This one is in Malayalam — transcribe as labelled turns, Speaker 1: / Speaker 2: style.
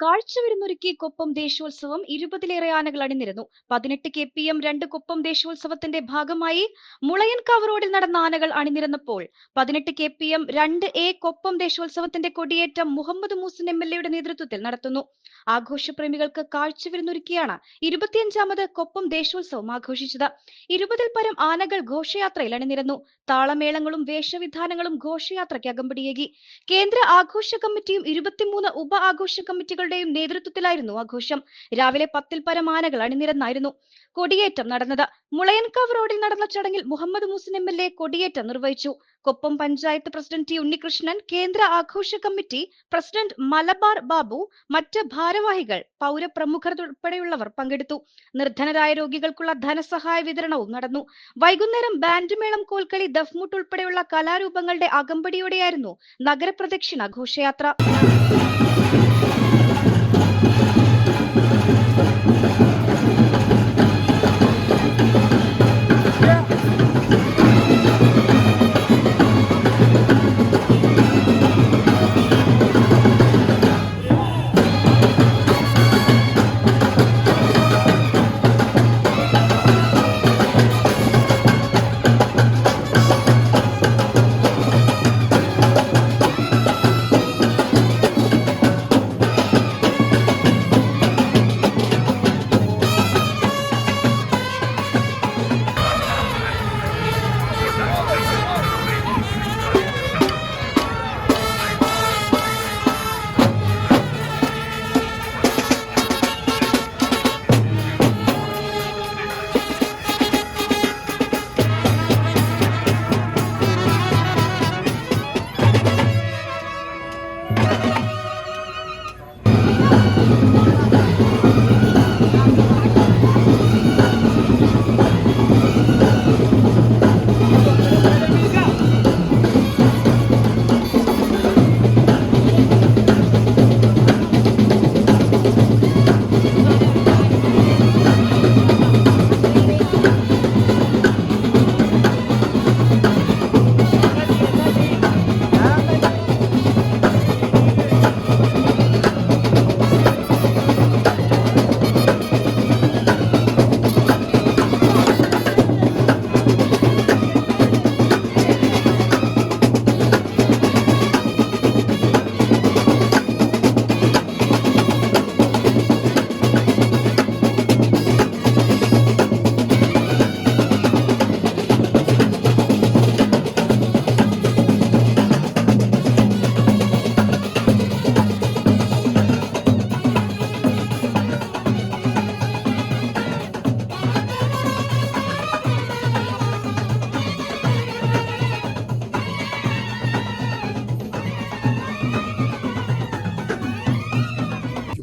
Speaker 1: കാഴ്ചവിരുന്നൊരുക്കി കൊപ്പം ദേശീയോത്സവം ഇരുപതിലേറെ ആനകൾ അണിനിരുന്നു. പതിനെട്ട് കെ പി എം രണ്ട് കൊപ്പം ദേശീയോത്സവത്തിന്റെ ഭാഗമായി മുളയൻകാവ് റോഡിൽ നടന്ന ആനകൾ അണിനിരന്നപ്പോൾ പതിനെട്ട് കെ പി എം രണ്ട് എ കൊപ്പം ദേശീയോത്സവത്തിന്റെ കൊടിയേറ്റം മുഹമ്മദ് മൂസിൻ എം എൽ എയുടെ നേതൃത്വത്തിൽ നടത്തുന്നു. ആഘോഷപ്രേമികൾക്ക് കാഴ്ചവിരുന്നൊരുക്കിയാണ് ഇരുപത്തിയഞ്ചാമത് കൊപ്പം ദേശീയോത്സവം ആഘോഷിച്ചത്. ഇരുപതിൽ പരം ആനകൾ ഘോഷയാത്രയിൽ അണിനിരന്നു. താളമേളങ്ങളും വേഷവിധാനങ്ങളും ഘോഷയാത്രയ്ക്ക് അകമ്പടിയേകി. കേന്ദ്ര ആഘോഷ കമ്മിറ്റിയും ഇരുപത്തിമൂന്ന് ഉപ ആഘോഷ കമ്മിറ്റികളുടെയും നേതൃത്വത്തിലായിരുന്നു ആഘോഷം രാവിലെ പത്തിൽ പരം ആനകൾ അണിനിരന്നായിരുന്നു കൊടിയേറ്റം നടന്നത്. മുളയൻകാവ് റോഡിൽ നടന്ന ചടങ്ങിൽ Muhammad Muhsin M L A കൊടിയേറ്റം നിർവഹിച്ചു. കൊപ്പം പഞ്ചായത്ത് പ്രസിഡന്റ് ടി ഉണ്ണികൃഷ്ണൻ കേന്ദ്ര ആഘോഷ കമ്മിറ്റി പ്രസിഡന്റ് മലബാർ ബാബു മറ്റ് ഭാരവാഹികൾ പൗരപ്രമുഖർ ഉൾപ്പെടെയുള്ളവർ പങ്കെടുത്തു. നിർധനരായ രോഗികൾക്കുള്ള ധനസഹായ വിതരണവും നടന്നു. വൈകുന്നേരം ബാൻഡ് മേളം കോൽക്കളി ദഫ്മുട്ട് ഉൾപ്പെടെയുള്ള കലാരൂപങ്ങളുടെ അകമ്പടിയോടെയായിരുന്നു നഗരപ്രദക്ഷിണ ഘോഷയാത്ര.